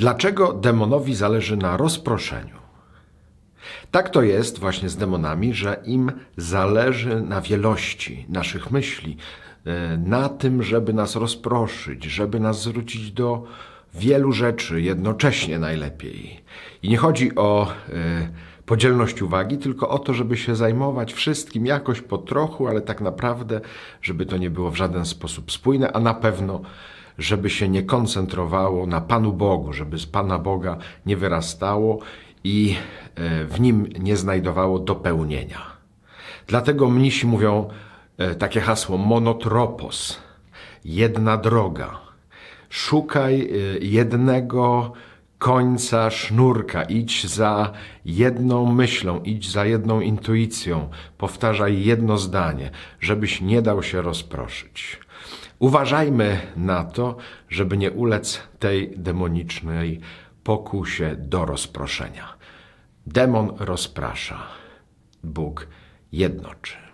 Dlaczego demonowi zależy na rozproszeniu? Tak to jest właśnie z demonami, że im zależy na wielości naszych myśli, e, na tym, żeby nas rozproszyć, żeby nas zwrócić do wielu rzeczy jednocześnie najlepiej. I nie chodzi o e, podzielność uwagi, tylko o to, żeby się zajmować wszystkim jakoś po trochu, ale tak naprawdę, żeby to nie było w żaden sposób spójne, a na pewno żeby się nie koncentrowało na Panu Bogu, żeby z Pana Boga nie wyrastało i e, w nim nie znajdowało dopełnienia. Dlatego mnisi mówią e, takie hasło monotropos, jedna droga. Szukaj e, jednego końca sznurka, idź za jedną myślą, idź za jedną intuicją, powtarzaj jedno zdanie, żebyś nie dał się rozproszyć. Uważajmy na to, żeby nie ulec tej demonicznej pokusie do rozproszenia. Demon rozprasza, Bóg jednoczy.